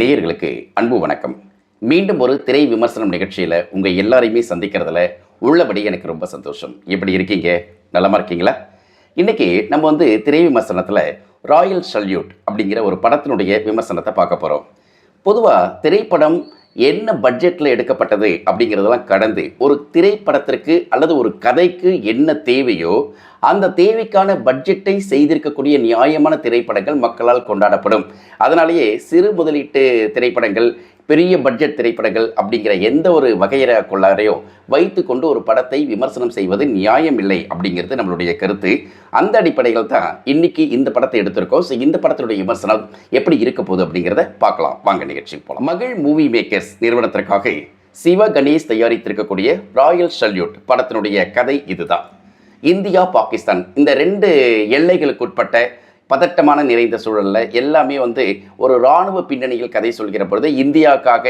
நேயர்களுக்கு அன்பு வணக்கம். மீண்டும் ஒரு திரை விமர்சனம் நிகழ்ச்சியில் உங்கள் எல்லாரையுமே சந்திக்கிறதுல உள்ளபடி எனக்கு ரொம்ப சந்தோஷம். எப்படி இருக்கீங்க? நலமாக இருக்கீங்களா? இன்னைக்கு நம்ம வந்து திரை விமர்சனத்தில் ராயல் சல்யூட் அப்படிங்கிற ஒரு படத்தினுடைய விமர்சனத்தை பார்க்க போகிறோம் பொதுவாக திரைப்படம் என்ன பட்ஜெட்டில் எடுக்கப்பட்டது அப்படிங்கிறதெல்லாம் கடந்து ஒரு திரைப்படத்திற்கு அல்லது ஒரு கதைக்கு என்ன தேவையோ அந்த தேவைக்கான பட்ஜெட்டை செய்திருக்கக்கூடிய நியாயமான திரைப்படங்கள் மக்களால் கொண்டாடப்படும். அதனாலேயே சிறு முதலீட்டு திரைப்படங்கள் பெரிய பட்ஜெட் திரைப்படங்கள் அப்படிங்கிற எந்த ஒரு வகையற கொள்ளாரையோ வைத்துக்கொண்டு ஒரு படத்தை விமர்சனம் செய்வது நியாயம் இல்லை அப்படிங்கிறது நம்மளுடைய கருத்து. அந்த அடிப்படையில் தான் இன்னைக்கு இந்த படத்தை எடுத்திருக்கோம். ஸோ இந்த படத்தினுடைய விமர்சனம் எப்படி இருக்க போகுது அப்படிங்கிறத பார்க்கலாம். வாங்க நிகழ்ச்சிக்கு போகலாம் மகள் மூவி மேக்கர்ஸ் நிறுவனத்திற்காக சிவ கணேஷ் தயாரித்திருக்கக்கூடிய ராயல் சல்யூட் படத்தினுடைய கதை இதுதான். இந்தியா பாகிஸ்தான் இந்த ரெண்டு எல்லைகளுக்குட்பட்ட பதட்டமான நிறைந்த சூழலில் எல்லாமே வந்து ஒரு இராணுவ பின்னணியில் கதை சொல்கிற பொழுது இந்தியாவுக்காக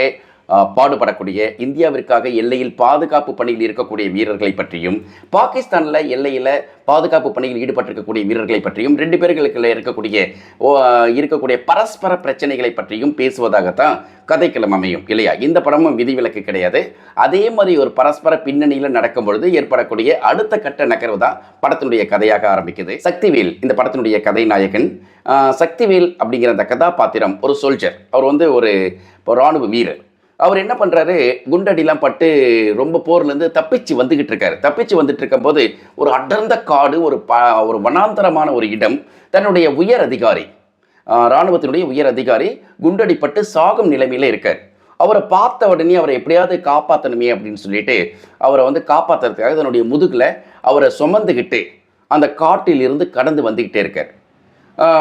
பாடுபடக்கூடிய இந்தியாவிற்காக எல்லையில் பாதுகாப்பு பணியில் இருக்கக்கூடிய வீரர்களை பற்றியும் பாகிஸ்தானில் எல்லையில் பாதுகாப்பு பணியில் ஈடுபட்டிருக்கக்கூடிய வீரர்களை பற்றியும் ரெண்டு பேர்களுக்கு இருக்கக்கூடிய ஓ, இருக்கக்கூடிய பரஸ்பர பிரச்சனைகளை பற்றியும் பேசுவதாகத்தான் கதைக்களம் அமையும் இல்லையா? இந்த படமும் விதிவிலக்கு கிடையாது. அதே மாதிரி ஒரு பரஸ்பர பின்னணியில் நடக்கும் பொழுது ஏற்படக்கூடிய அடுத்த கட்ட நகர்வு தான் படத்தினுடைய கதையாக ஆரம்பிக்குது. சக்திவேல் இந்த படத்தினுடைய கதை நாயகன் சக்திவேல் அப்படிங்கிற அந்த கதாபாத்திரம் ஒரு சோல்ஜர் அவர் வந்து ஒரு இப்போ இராணுவ வீரர். அவர் என்ன பண்ணுறாரு குண்டடிலாம் பட்டு ரொம்ப போர்லேருந்து தப்பிச்சு வந்துக்கிட்டு இருக்காரு. தப்பிச்சு வந்துட்டு இருக்கும்போது ஒரு அடர்ந்த காடு ஒரு ப ஒரு வனாந்தரமான ஒரு இடம் தன்னுடைய உயர் அதிகாரி இராணுவத்தினுடைய உயர் அதிகாரி குண்டடிப்பட்டு சாகும் நிலைமையில் இருக்கார். அவரை பார்த்த உடனே அவரை எப்படியாவது காப்பாற்றணுமே அப்படின்னு சொல்லிட்டு அவரை வந்து காப்பாற்றுறதுக்காக தன்னுடைய முதுகில் அவரை சுமந்துக்கிட்டு அந்த காட்டில் இருந்து கடந்து வந்துக்கிட்டே இருக்கார்.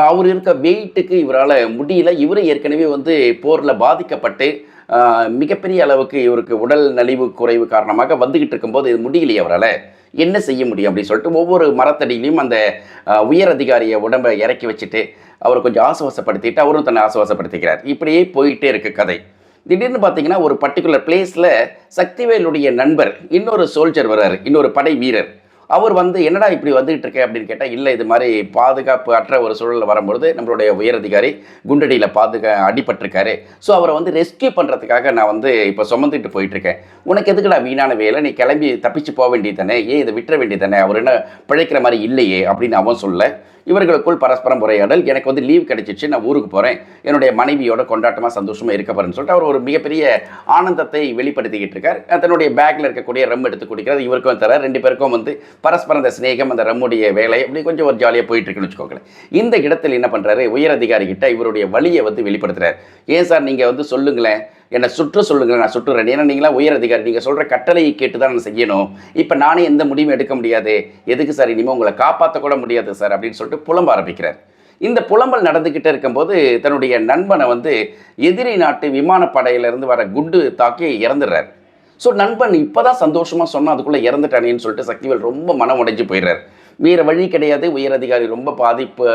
அவர் இருக்க வெயிட்டுக்கு இவரால் முடியல. இவரும் ஏற்கனவே வந்து போரில் பாதிக்கப்பட்டு மிகப்பெரிய அளவுக்கு இவருக்கு உடல் நலிவு குறைவு காரணமாக வந்துக்கிட்டு இருக்கும்போது இது முடியலையே அவரால். என்ன செய்ய முடியும் அப்படின்னு சொல்லிட்டு ஒவ்வொரு மரத்தடியிலையும் அந்த உயர் அதிகாரியை உடம்பை இறக்கி வச்சுட்டு அவரை கொஞ்சம் ஆசுவாசப்படுத்திட்டு அவரும் தன்னை ஆசுவாசப்படுத்திக்கிறார். இப்படியே போயிட்டே இருக்குது கதை. திடீர்னு பார்த்தீங்கன்னா ஒரு பர்டிகுலர் பிளேஸில் சக்திவேலுடைய நண்பர் இன்னொரு சோல்ஜர் வர்றாரு. இன்னொரு படை வீரர். அவர் வந்து என்னடா இப்படி வந்துகிட்டு இருக்கேன் அப்படின்னு கேட்டால் இல்லை இது மாதிரி பாதுகாப்பு அற்ற ஒரு சூழலில் வரும்பொழுது நம்மளுடைய உயரதிகாரி குண்டடியில் பாதுகா அடிபட்டிருக்காரு. ஸோ அவரை வந்து ரெஸ்கியூ பண்ணுறதுக்காக நான் வந்து இப்போ சுமந்துட்டு போயிட்டுருக்கேன். உனக்கு எதுக்குடா வீணான வேலை? நீ கிளம்பி தப்பிச்சு போக வேண்டியது தானே? ஏன் இதை விட்டுற வேண்டியது தானே? அவர் என்ன பிழைக்கிற மாதிரி இல்லையே? அப்படின்னு அவன் சொல்ல இவர்களுக்குள் பரஸ்பரம் உரையாடல் எனக்கு வந்து லீவ் கிடைச்சிச்சு நான் ஊருக்கு போகிறேன் என்னுடைய மனைவியோட கொண்டாட்டமாக சந்தோஷமாக இருக்க போகிறேன்னு சொல்லிட்டு அவர் ஒரு மிகப்பெரிய ஆனந்தத்தை வெளிப்படுத்திக்கிட்டு இருக்கார். தன்னுடைய பேக்கில் இருக்கக்கூடிய ரம் எடுத்து குடிக்கிறது இவருக்கும் தர ரெண்டு பேருக்கும் வந்து பரஸ்பரம் அந்த சிநேகம் அந்த ரம்முடைய வேலை அப்படி கொஞ்சம் ஒரு ஜாலியாக போயிட்டுருக்குன்னு வச்சுக்கோங்களேன். இந்த இடத்தில் என்ன பண்ணுறாரு உயர் அதிகாரி கிட்ட இவருடைய வழியை வந்து வெளிப்படுத்துகிறார் ஏன் சார் நீங்கள் வந்து சொல்லுங்களேன். என்னை சுற்ற சொல்லுங்கள் நான் சுற்றுறேன் ஏன்னா நீங்களாம் உயர் அதிகாரி. நீங்கள் சொல்கிற கட்டளையை கேட்டு தான் நான் செய்யணும். இப்போ நானே எந்த முடிவும் எடுக்க முடியாது. எதுக்கு சார்? இனிமேல் உங்களை காப்பாற்ற கூட முடியாது சார் அப்படின்னு சொல்லிட்டு புலம்ப ஆரம்பிக்கிறார். இந்த புலம்பல் நடந்துக்கிட்டே இருக்கும்போது தன்னுடைய நண்பனை வந்து எதிரி நாட்டு விமானப்படையிலிருந்து வர குண்டு தாக்கி இறந்துடுறார். ஸோ நண்பன் இப்போ தான் சந்தோஷமாக சொன்னால் அதுக்குள்ளே இறந்துட்டானேன்னு சொல்லிட்டு சக்திவேல் ரொம்ப மனம் உடைஞ்சு போயிடுறார். வேறு வழி கிடையாது. உயர் அதிகாரி ரொம்ப பாதிப்பு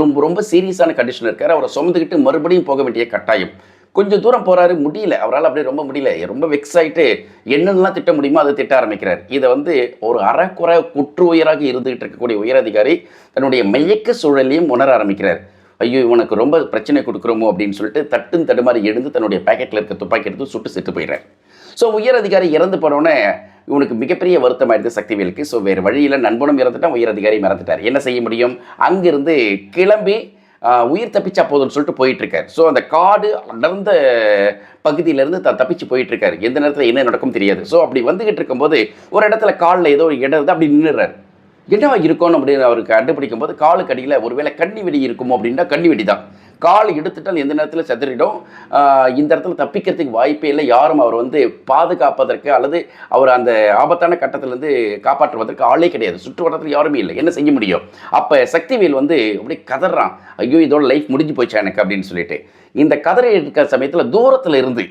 ரொம்ப ரொம்ப சீரியஸான கண்டிஷன் இருக்கார். அவரை சுமந்துக்கிட்டு மறுபடியும் போக வேண்டிய கட்டாயம். கொஞ்சம் தூரம் போகிறாரு முடியல. அவரால் அப்படியே ரொம்ப முடியல. ரொம்ப வெக்ஸ் ஆகிட்டு என்னென்னலாம் திட்ட முடியுமோ அதை திட்ட ஆரம்பிக்கிறார். இதை வந்து ஒரு அறக்குறை குற்று உயராக இருந்துகிட்டு இருக்கக்கூடிய உயரதிகாரி தன்னுடைய மையக்க சூழலையும் உணர ஆரம்பிக்கிறார். ஐயோ இவனுக்கு ரொம்ப பிரச்சனை கொடுக்குறோமோ அப்படின்னு சொல்லிட்டு தட்டுன்னு தடுமாறி எழுந்து தன்னுடைய பேக்கெட்டில் இருக்க துப்பாக்கி எடுத்து சுட்டு செத்து போயிடுறார். ஸோ உயர் அதிகாரி இறந்து போனோடனே இவனுக்கு மிகப்பெரிய வருத்தம் ஆயிடுது சக்திவேலுக்கு ஸோ வேறு வழியில் நண்பனும் இறந்துட்டான் உயர் அதிகாரியும் இறந்துட்டார். என்ன செய்ய முடியும்? அங்கிருந்து கிளம்பி உயிர் தப்பிச்சா போதும்னு சொல்லிட்டு போயிட்டு இருக்காரு ஸோ அந்த காடு அடர்ந்த பகுதியிலேருந்து தான் தப்பிச்சு போயிட்டு இருக்காரு எந்த நேரத்தில் என்ன நடக்கும் தெரியாது. ஸோ அப்படி வந்துகிட்டு இருக்கும்போது ஒரு இடத்துல காலில் ஏதோ ஒரு இடம் இருந்து அப்படி நின்றுறாரு என்னவா இருக்கணும் அப்படின்னு அவருக்கு கண்டுபிடிக்கும் போது காலுக்கு அடியில் ஒருவேளை கண்ணி வெடி இருக்குமோ அப்படின்னா கண்ணி வெடி தான் கால் எடுத்துட்டால் எந்த நேரத்தில் செதறிடும். இந்த இடத்துல தப்பிக்கிறதுக்கு வாய்ப்பே இல்லை. யாரும் அவர் வந்து பாதுகாப்பதற்கு அல்லது அவர் அந்த ஆபத்தான கட்டத்திலேருந்து காப்பாற்றுவதற்கு ஆளே கிடையாது. சுற்று வட்டத்தில் யாருமே இல்லை. என்ன செய்ய முடியும்? அப்போ சக்திவேல் வந்து அப்படியே கதறான். ஐயோ இதோட லைஃப் முடிஞ்சு போச்சா எனக்கு அப்படின்னு சொல்லிட்டு. இந்த கதறை இருக்கிற சமயத்தில் தூரத்தில் இருந்து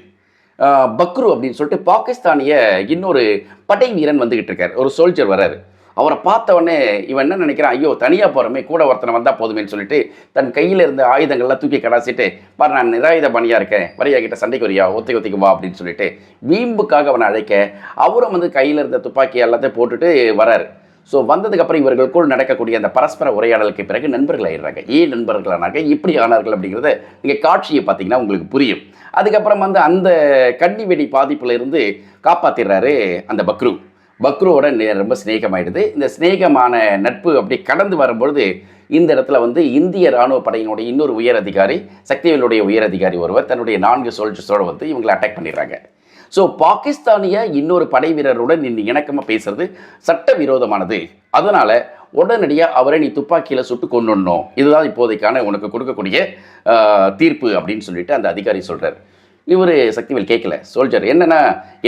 பக்ரு அப்படின்னு சொல்லிட்டு பாகிஸ்தானிய இன்னொரு படை வீரன் வந்துக்கிட்டு இருக்கார். ஒரு சோல்ஜர் வர்றாரு. அவரை பார்த்த உடனே இவன் என்ன நினைக்கிறான்? ஐயோ தனியாக போகிறோமே கூட ஒருத்தனை வந்தால் போதுமேன்னு சொல்லிட்டு தன் கையில் இருந்த ஆயுதங்கள்லாம் தூக்கி கடாசிட்டு பாரு நான் நிராயுத பணியாக இருக்கேன். வரையா கிட்ட சண்டைக்கு வரியா ஒத்தி ஒத்திக்கு வா அப்படின்னு சொல்லிட்டு வீம்புக்காக அவனை அழைக்க அவரும் வந்து கையில் இருந்த துப்பாக்கி எல்லாத்தையும் போட்டுட்டு வராரு. ஸோ வந்ததுக்கப்புறம் இவர்களுக்குள் நடக்கக்கூடிய அந்த பரஸ்பர உரையாடலுக்கு பிறகு நண்பர்கள் ஆயிடுறாங்க. ஏன் நண்பர்களானாங்க? இப்படி ஆனார்கள் அப்படிங்கிறத நீங்கள் காட்சியை பார்த்தீங்கன்னா உங்களுக்கு புரியும். அதுக்கப்புறம் வந்து அந்த கன்னி வெடி பாதிப்பில் இருந்து காப்பாற்றிடுறாரு அந்த பக்ரு. பக்ருவோட ரொம்ப சிநேகமாயிடுது. இந்த சிநேகமான நட்பு அப்படி கடந்து வரும்பொழுது இந்த இடத்துல வந்து இந்திய ராணுவ படையினுடைய இன்னொரு உயர் அதிகாரி சக்திவேலுடைய உயர் அதிகாரி ஒருவர் தன்னுடைய நான்கு சோல்ஜர்ஸோடு வந்து இவங்களை அட்டாக் பண்ணிடுறாங்க. ஸோ பாகிஸ்தானிய இன்னொரு படை வீரருடன் நீ இணக்கமாக பேசுறது சட்டவிரோதமானது. அதனால உடனடியாக அவரை நீ துப்பாக்கியில் சுட்டு கொண்டுடணும் இதுதான் இப்போதைக்கான உனக்கு கொடுக்கக்கூடிய தீர்ப்பு அப்படின்னு சொல்லிட்டு அந்த அதிகாரி சொல்கிறார் இவர் சக்திவேல் கேட்கல சோல்ஜர் என்னென்னா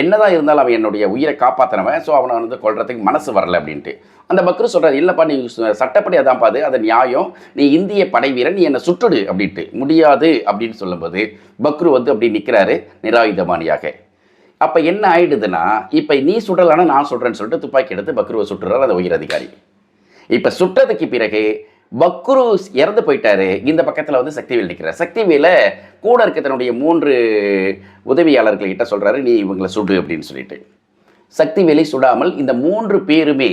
என்னதான் இருந்தாலும் அவன் என்னுடைய உயிரை காப்பாற்றினவன் ஸோ அவனை வந்து கொள்றதுக்கு மனசு வரல அப்படின்ட்டு. அந்த பக்ரு சொல்கிறார் இல்லைப்பா நீ சட்டப்படி அதான் பாது அது நியாயம். நீ இந்திய படை வீரன் நீ என்னை சுட்டுடு அப்படின்ட்டு. முடியாது அப்படின்னு சொல்லும்போது பக்ரு வந்து அப்படி நிற்கிறாரு நிராயுதமானியாக அப்போ என்ன ஆயிடுதுன்னா இப்போ நீ சுடலான்னா நான் சுடுறேன்னு சொல்லிட்டு துப்பாக்கி எடுத்து பக்ருவை சுட்டுறாரு அந்த உயர் அதிகாரி இப்போ சுட்டதுக்கு பிறகு பக்ரூஸ் இறந்து போயிட்டாரு. இந்த பக்கத்தில் வந்து சக்திவேல் நிற்கிறார் சக்திவேல கூட இருக்க தன்னுடைய மூன்று உதவியாளர்கள்கிட்ட சொல்கிறாரு நீ இவங்களை சுடு அப்படின்னு சொல்லிட்டு. சக்திவேலை சுடாமல் இந்த மூன்று பேருமே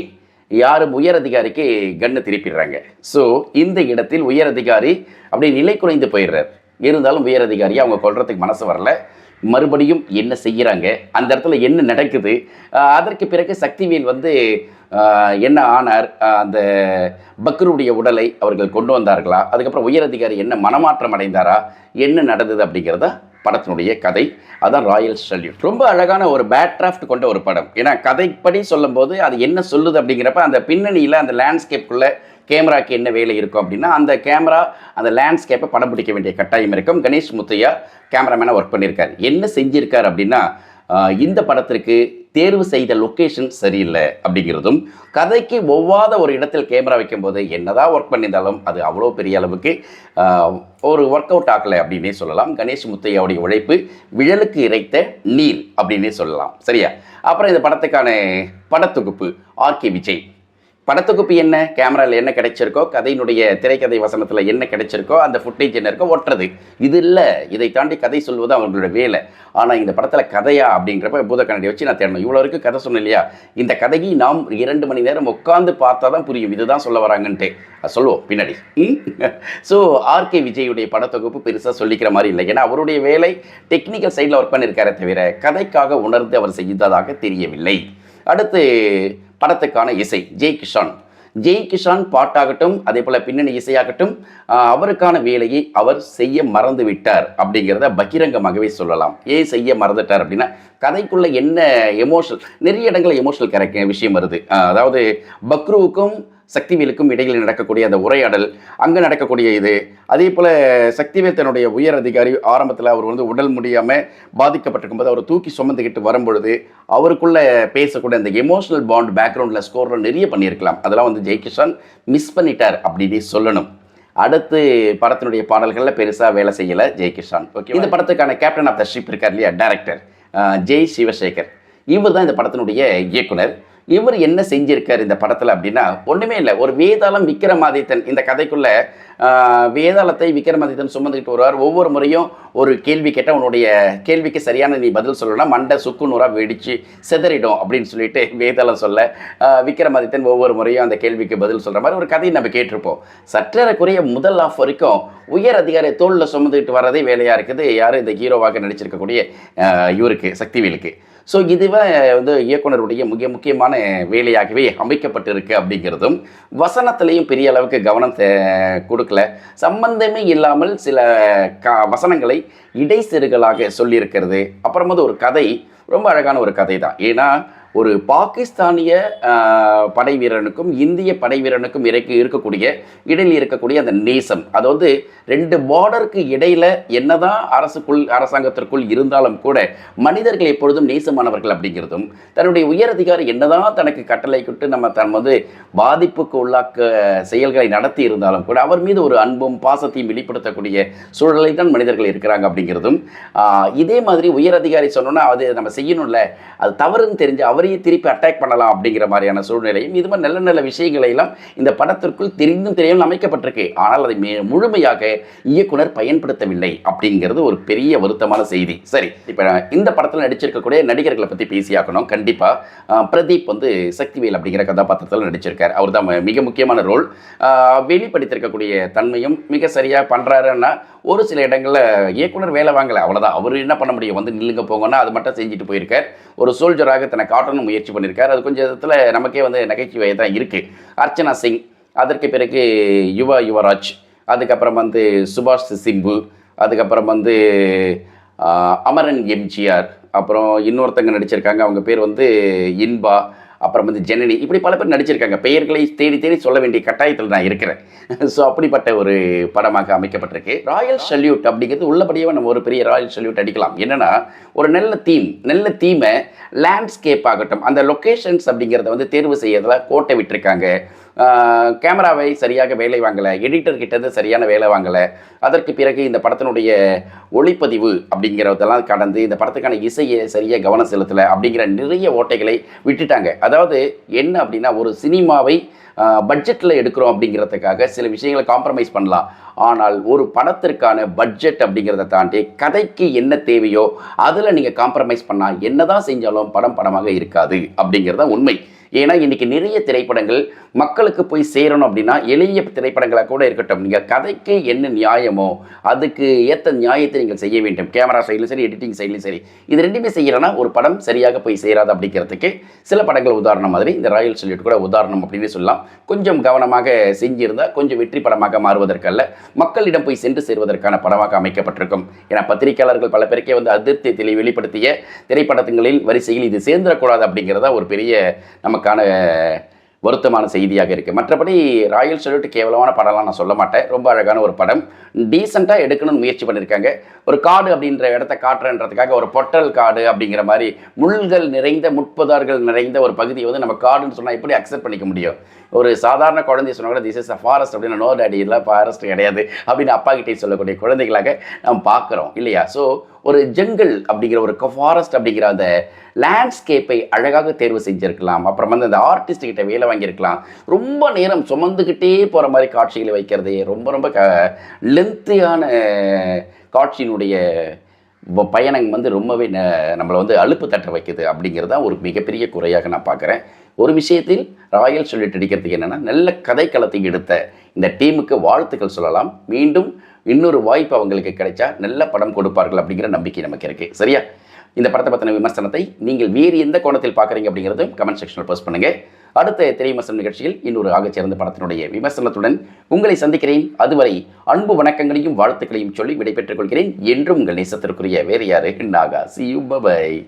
யாரும் உயர் அதிகாரிக்கு கண்ணை திருப்பிடுறாங்க. ஸோ இந்த இடத்தில் உயர் அதிகாரி அப்படியே நிலை குறைந்து போயிடுறார். இருந்தாலும் உயர் அதிகாரி அவங்க கொள்றதுக்கு மனசு வரல. மறுபடியும் என்ன செய்கிறாங்க அந்த இடத்துல என்ன நடக்குது? அதற்கு பிறகு சக்திவேல் வந்து என்ன ஆனார்? அந்த பக்ருடைய உடலை அவர்கள் கொண்டு வந்தார்களா? அதுக்கப்புறம் உயர் அதிகாரி என்ன மனமாற்றம் அடைந்தாரா? என்ன நடந்தது அப்படிங்கிறத படத்தினுடைய கதை. அதான் ராயல் சல்யூட். ரொம்ப அழகான ஒரு பேட்ராஃப்ட் கொண்ட ஒரு படம். ஏன்னா கதைப்படி சொல்லும்போது அது என்ன சொல்லுது அப்படிங்கிறப்ப அந்த பின்னணியில் அந்த லேண்ட்ஸ்கேப்புக்குள்ளே கேமராக்கு என்ன வேலை இருக்கும் அப்படின்னா அந்த கேமரா அந்த லேண்ட்ஸ்கேப்பை படம் பிடிக்க வேண்டிய கட்டாயம் இருக்கும். கணேஷ் முத்தையா கேமராமேனாக ஒர்க் பண்ணியிருக்காரு. என்ன செஞ்சிருக்கார் அப்படின்னா இந்த படத்திற்கு தேர்வு செய்த லொக்கேஷன் சரியில்லை அப்படிங்கிறதும் கதைக்கு ஒவ்வாத ஒரு இடத்தில் கேமரா வைக்கும்போது என்னதான் ஒர்க் பண்ணியிருந்தாலும் அது அவ்வளோ பெரிய அளவுக்கு ஒரு ஒர்க் அவுட் ஆகலை அப்படின்னே சொல்லலாம். கணேஷ் முத்தையாவுடைய உழைப்பு விழலுக்கு இறைத்த நீர் அப்படின்னே சொல்லலாம். சரியா? அப்புறம் இந்த படத்துக்கான படத்தொகுப்பு ஆர்கே விஜய். படத்தொகுப்பு என்ன? கேமராவில் என்ன கிடைச்சிருக்கோ கதையினுடைய திரைக்கதை வசனத்தில் என்ன கிடைச்சிருக்கோ அந்த ஃபுட்டேஜ் என்ன இருக்கோ ஒட்டுறது. இது இல்லை. இதை தாண்டி கதை சொல்வது அவங்களோட வேலை. ஆனால் இந்த படத்தில் கதையா அப்படிங்கிறப்ப பூத கண்ணாடி வச்சு நான் தேடணும். இவ்வளோ இருக்குது கதை சொன்னேன் இல்லையா? இந்த கதையை நாம் இரண்டு மணி நேரம் உட்காந்து பார்த்தா தான் புரியும். இதுதான் சொல்ல வராங்கன்ட்டு. சொல்லுவோம். பின்னாடி. ஸோ ஆர்கே விஜயுடைய படத்தொகுப்பு பெருசாக சொல்லிக்கிற மாதிரி இல்லை. ஏன்னா அவருடைய வேலை டெக்னிக்கல் சைடில் ஒர்க் பண்ணியிருக்காரே தவிர கதைக்காக உணர்ந்து அவர் செய்ததாக தெரியவில்லை. அடுத்து படத்துக்கான இசை ஜெய் கிஷான். ஜெய் கிஷான் பாட்டாகட்டும் அதே போல் பின்னணி இசையாகட்டும் அவருக்கான வேலையை அவர் செய்ய மறந்து விட்டார் அப்படிங்கிறத பகிரங்கமாகவே சொல்லலாம். ஏன் செய்ய மறந்துட்டார் அப்படின்னா கதைக்குள்ள என்ன எமோஷனல் நிறைய இடங்களில் எமோஷனல் கரெக்ட் விஷயம் வருது. அதாவது பக்ருவுக்கும் சக்திவேலுக்கும் இடையில் நடக்கக்கூடிய அந்த உரையாடல் அங்கே நடக்கக்கூடிய இது அதே போல் சக்திவேல் தன்னுடைய உயர் அதிகாரி ஆரம்பத்தில் அவர் வந்து உடல் முடியாமல் பாதிக்கப்பட்டிருக்கும் போது அவர் தூக்கி சுமந்துக்கிட்டு வரும்பொழுது அவருக்குள்ள பேசக்கூடிய அந்த எமோஷனல் பாண்ட் பேக்ரவுண்டில் ஸ்கோரில் நிறைய பண்ணியிருக்கலாம். அதெல்லாம் வந்து ஜெய்கிஷான் மிஸ் பண்ணிட்டார் அப்படின்னு சொல்லணும். அடுத்து படத்தினுடைய பாடல்களில் பெருசாக வேலை செய்யலை ஜெய்கிஷான் ஓகே இந்த படத்துக்கான கேப்டன் ஆஃப் த ஷிப் இருக்கார் இல்லையா டேரக்டர் ஜெய் சிவசேகர். இவர் தான் இந்த படத்தினுடைய இயக்குனர். இவர் என்ன செஞ்சிருக்கார் இந்த படத்தில் அப்படின்னா ஒன்றுமே இல்லை. ஒரு வேதாளம் விக்ரமாதித்தன் இந்த கதைக்குள்ள வேதாளத்தை விக்ரமாதித்தன் சுமந்துக்கிட்டு வருவார். ஒவ்வொரு முறையும் ஒரு கேள்வி கேட்டால் உன்னுடைய கேள்விக்கு சரியான நீ பதில் சொல்லணும்னா மண்டை சுக்கு நூறாக வெடித்து செதறிடும் அப்படின்னு சொல்லிட்டு வேதாளம் சொல்ல விக்ரமாதித்தன் ஒவ்வொரு முறையும் அந்த கேள்விக்கு பதில் சொல்கிற மாதிரி ஒரு கதையை நம்ம கேட்டிருப்போம். சற்றேறக்குறைய முதல் ஆஃப் வரைக்கும் உயர் அதிகாரி தோளில் சுமந்துக்கிட்டு வர்றதே வேலையாக இருக்குது. யார் இந்த ஹீரோவாக நடிச்சிருக்கக்கூடிய இவருக்கு சக்திவேலுக்கு. ஸோ இதுவே வந்து இயக்குனருடைய மிக முக்கியமான வேலையாகவே அமைக்கப்பட்டிருக்கு அப்படிங்கிறதும் வசனத்திலையும் பெரிய அளவுக்கு கவனம் தே- கொடுக்கல. சம்பந்தமே இல்லாமல் சில க வசனங்களை இடைச்செருகலாக சொல்லியிருக்கிறது. அப்புறம் வந்து ஒரு கதை ரொம்ப அழகான ஒரு கதை தான் ஏன்னா ஒரு பாகிஸ்தானிய படை வீரனுக்கும் இந்திய படை வீரனுக்கும் இறக்கி இருக்கக்கூடிய இடையில் இருக்கக்கூடிய அந்த நேசம். அது வந்து ரெண்டு பார்டருக்கு இடையில என்னதான் அரசுக்குள் அரசாங்கத்திற்குள் இருந்தாலும் கூட மனிதர்கள் எப்பொழுதும் நேசமானவர்கள் அப்படிங்கிறதும் தன்னுடைய உயர் அதிகாரி என்னதான் தனக்கு கட்டளை கொட்டு நம்ம தன் வந்து பாதிப்புக்கு உள்ளாக்க செயல்களை நடத்தி இருந்தாலும் கூட அவர் மீது ஒரு அன்பும் பாசத்தையும் வெளிப்படுத்தக்கூடிய சூழலை தான் மனிதர்கள் இருக்கிறாங்க அப்படிங்கிறதும் இதே மாதிரி உயர் அதிகாரி சொன்னோன்னா அது நம்ம செய்யணும்ல. அது தவறுன்னு தெரிஞ்சு அவர் அவரையும் திருப்பி அட்டாக் பண்ணலாம் அப்படிங்கிற மாதிரியான சூழ்நிலையும் இது மாதிரி நல்ல நல்ல விஷயங்களை எல்லாம் இந்த படத்திற்குள் தெரிந்தும் தெரியாமல் அமைக்கப்பட்டிருக்கு. ஆனால் அதை மே- முழுமையாக இயக்குனர் பயன்படுத்தவில்லை அப்படிங்கிறது ஒரு பெரிய வருத்தமான செய்தி. சரி இப்போ இந்த படத்தில் நடிச்சிருக்கக்கூடிய நடிகர்களை பற்றி பேசியாக்கணும் கண்டிப்பாக பிரதீப் வந்து சக்திவேல் அப்படிங்கிற கதாபாத்திரத்தில் நடிச்சிருக்கார். அவர் தான் மிக முக்கியமான ரோல். வெளிப்படுத்திருக்கக்கூடிய தன்மையும் மிக சரியாக பண்ணுறாருன்னா ஒரு சில இடங்களில் இயக்குனர் வேலை வாங்கலை அவ்வளோதான் அவர் என்ன பண்ண முடியும்? வந்து நில்லுங்க போங்கன்னா அது மட்டும் செஞ்சுட்டு போயிருக்கார். ஒரு சோல்ஜராக தன்னை காட்டணும் முயற்சி பண்ணியிருக்கார் அது கொஞ்சம் விதத்தில் நமக்கே வந்து நகைச்சுவை தான் இருக்குது அர்ச்சனா சிங் அதற்கு பிறகு யுவா யுவராஜ் அதுக்கப்புறம் வந்து சுபாஷ் சிம்பு அதுக்கப்புறம் வந்து அமரன் எம்ஜிஆர் அப்புறம் இன்னொருத்தங்க நடிச்சிருக்காங்க. அவங்க பேர் வந்து இன்பா. அப்புறம் வந்து ஜனனி. இப்படி பல பேர் நடிச்சிருக்காங்க. பெயர்களை தேடி தேடி சொல்ல வேண்டிய கட்டாயத்தில் நான் இருக்கிறேன். ஸோ அப்படிப்பட்ட ஒரு படமாக அமைக்கப்பட்டிருக்கு. ராயல் சல்யூட் அப்படிங்கிறது உள்ளபடியே நம்ம ஒரு பெரிய ராயல் சல்யூட் அடிக்கலாம். என்னன்னா ஒரு நல்ல தீம் நல்ல தீமை லேண்ட்ஸ்கேப் ஆகட்டும் அந்த லொக்கேஷன்ஸ் அப்படிங்கிறத வந்து தேர்வு செய்யறதுல கோட்டை விட்டுருக்காங்க. கேமராவை சரியாக வேலை வாங்கலை எடிட்டர்கிட்டேருந்து சரியான வேலை வாங்கலை. அதற்கு பிறகு இந்த படத்தினுடைய ஒளிப்பதிவு அப்படிங்கிறதெல்லாம் கடந்து இந்த படத்துக்கான இசையை சரியாக கவனம் செலுத்தலை அப்படிங்கிற நிறைய ஓட்டைகளை விட்டுட்டாங்க. அதாவது என்ன அப்படின்னா ஒரு சினிமாவை பட்ஜெட்டில் எடுக்கிறோம் அப்படிங்கிறதுக்காக சில விஷயங்களை காம்ப்ரமைஸ் பண்ணலாம். ஆனால் ஒரு படத்திற்கான பட்ஜெட் அப்படிங்கிறத தாண்டி கதைக்கு என்ன தேவையோ அதில் நீங்கள் காம்ப்ரமைஸ் பண்ணால் என்னதான் செஞ்சாலும் படம் படமாக இருக்காது அப்படிங்கிறது தான் உண்மை. ஏன்னா இன்னைக்கு நிறைய திரைப்படங்கள் மக்களுக்கு போய் சேரணும் அப்படின்னா எளிய திரைப்படங்களாக கூட இருக்கட்டும். நீங்கள் கதைக்கு என்ன நியாயமோ அதுக்கு ஏற்ற நியாயத்தை நீங்கள் செய்ய வேண்டும். கேமரா சைட்லையும் சரி எடிட்டிங் சைட்லையும் சரி. இது ரெண்டுமே செய்யலைன்னா ஒரு படம் சரியாக போய் சேராது அப்படிங்கிறதுக்கு சில படங்கள் உதாரணம் மாதிரி இந்த ராயல் சொல்லிட்டு கூட உதாரணம் அப்படின்னு சொல்லலாம். கொஞ்சம் கவனமாக செஞ்சிருந்தால் கொஞ்சம் வெற்றி படமாக மாறுவதற்கல்ல மக்களிடம் போய் சென்று சேருவதற்கான படமாக அமைக்கப்பட்டிருக்கும். ஏன்னா பத்திரிகையாளர்கள் பல பேருக்கே வந்து அதிருப்தி வெளிப்படுத்திய திரைப்படங்களில் வரிசையில் இது சேர்ந்துடக்கூடாது அப்படிங்கிறத ஒரு பெரிய நமக்கான வருத்தமான செய்தியாக இருக்குது மற்றபடி ராயல் சல்யூட் கேவலமான படம்லாம் நான் சொல்ல மாட்டேன். ரொம்ப அழகான ஒரு படம். டீசெண்டாக எடுக்கணும்னு முயற்சி பண்ணியிருக்காங்க ஒரு காடு அப்படின்ற இடத்த காட்டுறன்றதுக்காக ஒரு பொட்டல் காடு அப்படிங்கிற மாதிரி முள்கள் நிறைந்த முட்புதார்கள் நிறைந்த ஒரு பகுதியை வந்து நம்ம காடுன்னு சொன்னால் எப்படி அக்செப்ட் பண்ணிக்க முடியும்? ஒரு சாதாரண குழந்தை சொன்னா கூட திஸ் இஸ் அ ஃபாரஸ்ட் அப்படின்னு நோ டேடி இல்லை ஃபாரஸ்ட் கிடையாது அப்படின்னு அப்பா கிட்டே சொல்லக்கூடிய குழந்தைகளாக நாம் பார்க்குறோம் இல்லையா? ஸோ ஒரு ஜங்கிள் அப்படிங்கிற ஒரு ஃபாரஸ்ட் அப்படிங்கிற அந்த லேண்ட்ஸ்கேப்பை அழகாக தேர்வு செஞ்சிருக்கலாம். அப்புறம் வந்து அந்த ஆர்டிஸ்ட் கிட்ட வேலை வாங்கியிருக்கலாம். ரொம்ப நேரம் சுமந்துக்கிட்டே போகிற மாதிரி காட்சிகளை வைக்கிறது ரொம்ப ரொம்ப க லென்த்தியான காட்சியினுடைய பயணம் வந்து ரொம்பவே ந- நம்மளை வந்து அலுப்பு தட்ட வைக்குது அப்படிங்கிறது தான் ஒரு மிகப்பெரிய குறையாக நான் பார்க்குறேன். ஒரு விஷயத்தில் ராயல் சொல்லிட்டு அடிக்கிறதுக்கு என்னென்னா நல்ல கதைக்களத்தை எடுத்த இந்த டீமுக்கு வாழ்த்துக்கள் சொல்லலாம். மீண்டும் இன்னொரு வாய்ப்பு அவங்களுக்கு கிடைச்சா நல்ல படம் கொடுப்பார்கள் அப்படிங்கிற நம்பிக்கை நமக்கு இருக்குது சரியா? இந்த படத்தை பற்றின விமர்சனத்தை நீங்கள் வேறு எந்த கோணத்தில் பார்க்குறீங்க அப்படிங்கிறதும் கமெண்ட் செக்ஷனில் போஸ்ட் பண்ணுங்கள் அடுத்த திரை நிகழ்ச்சியில் இன்னொரு ஆகச்சிறந்த படத்தினுடைய விமர்சனத்துடன் உங்களை சந்திக்கிறேன். அதுவரை அன்பு வணக்கங்களையும் வாழ்த்துக்களையும் சொல்லி விடைபெற்றுக் கொள்கிறேன். என்றும் உங்கள் நேசத்திற்குரிய வேறு யாரு நாகா. C you by